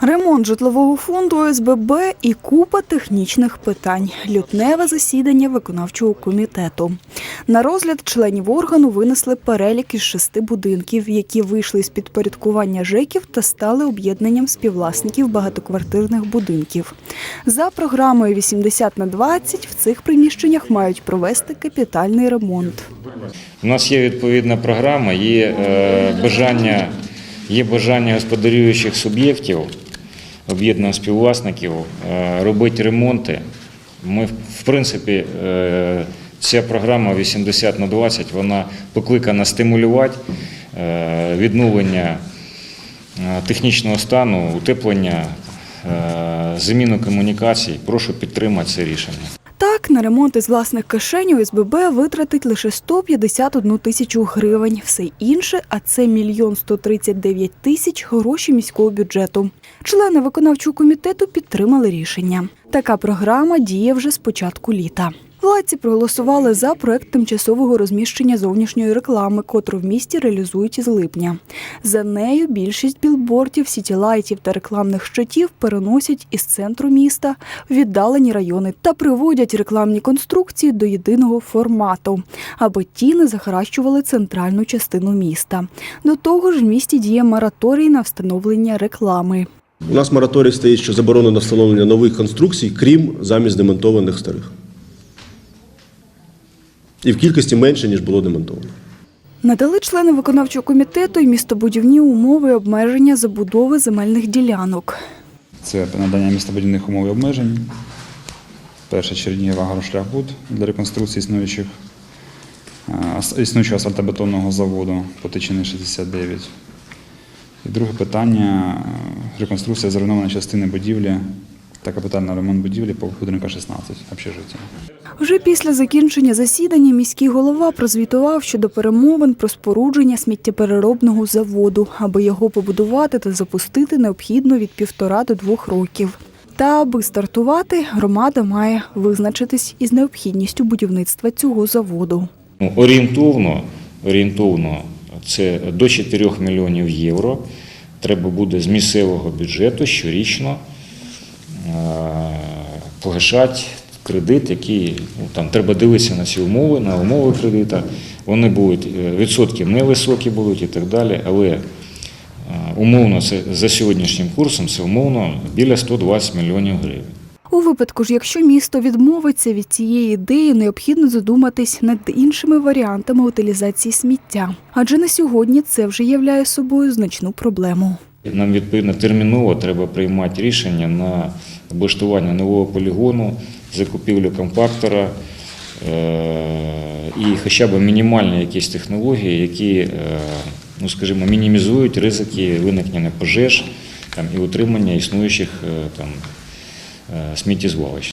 Ремонт житлового фонду ОСББ і купа технічних питань. Лютневе засідання виконавчого комітету. На розгляд членів органу винесли перелік із шести будинків, які вийшли з підпорядкування ЖЕКів та стали об'єднанням співвласників багатоквартирних будинків. За програмою 80 на 20 в цих приміщеннях мають провести капітальний ремонт. У нас є відповідна програма, є е, бажання, є бажання господарюючих суб'єктів, об'єднаних співвласників е, робити ремонти. Ми, в принципі, е, ця програма 80 на 20 вона покликана стимулювати е, відновлення технічного стану, утеплення, заміну комунікацій. Прошу підтримати це рішення. Так, на ремонт із власних кишень ОСББ витратить лише 151 тисячу гривень. Все інше, а це мільйон 139 тисяч гроші міського бюджету. Члени виконавчого комітету підтримали рішення. Така програма діє вже з початку літа. Владці проголосували за проект тимчасового розміщення зовнішньої реклами, котру в місті реалізують із липня. За нею більшість білбордів, сітілайтів та рекламних щитів переносять із центру міста в віддалені райони та приводять рекламні конструкції до єдиного формату, аби ті не захаращували центральну частину міста. До того ж, в місті діє мораторій на встановлення реклами. У нас мораторій стоїть, що заборонено встановлення нових конструкцій, крім замість демонтованих старих. І в кількості менше, ніж було демонтовано. Надали члени виконавчого комітету і містобудівні умови обмеження забудови земельних ділянок. Це надання містобудівних умов і обмежень. Перше Чернігів агрошляхбуд для реконструкції існуючих існуючого асфальтобетонного заводу по Тичини 69. І друге питання реконструкція зруйнованої частини будівлі та капітальний ремонт будівлі по будинка 16 общежиття. Вже після закінчення засідання міський голова прозвітував щодо перемовин про спорудження сміттєпереробного заводу. Аби його побудувати та запустити, необхідно від півтора до двох років. Та аби стартувати, громада має визначитись із необхідністю будівництва цього заводу. Ну, орієнтовно, орієнтовно це до 4 мільйонів євро. Треба буде з місцевого бюджету щорічно погашати кредит, який ну, там треба дивитися на ці умови, на умови кредита. Вони будуть е, відсотки невисокі будуть і так далі, але е, умовно це за сьогоднішнім курсом це умовно біля 120 мільйонів гривень. У випадку ж, якщо місто відмовиться від цієї ідеї, необхідно задуматись над іншими варіантами утилізації сміття. Адже на сьогодні це вже являє собою значну проблему. Нам відповідно терміново треба приймати рішення на облаштування нового полігону, закупівлю компактора е, і хоча б мінімальні якісь технології, які, е, ну скажімо, мінімізують ризики виникнення пожеж там, і утримання існуючих е, там, сміттєзвалищ.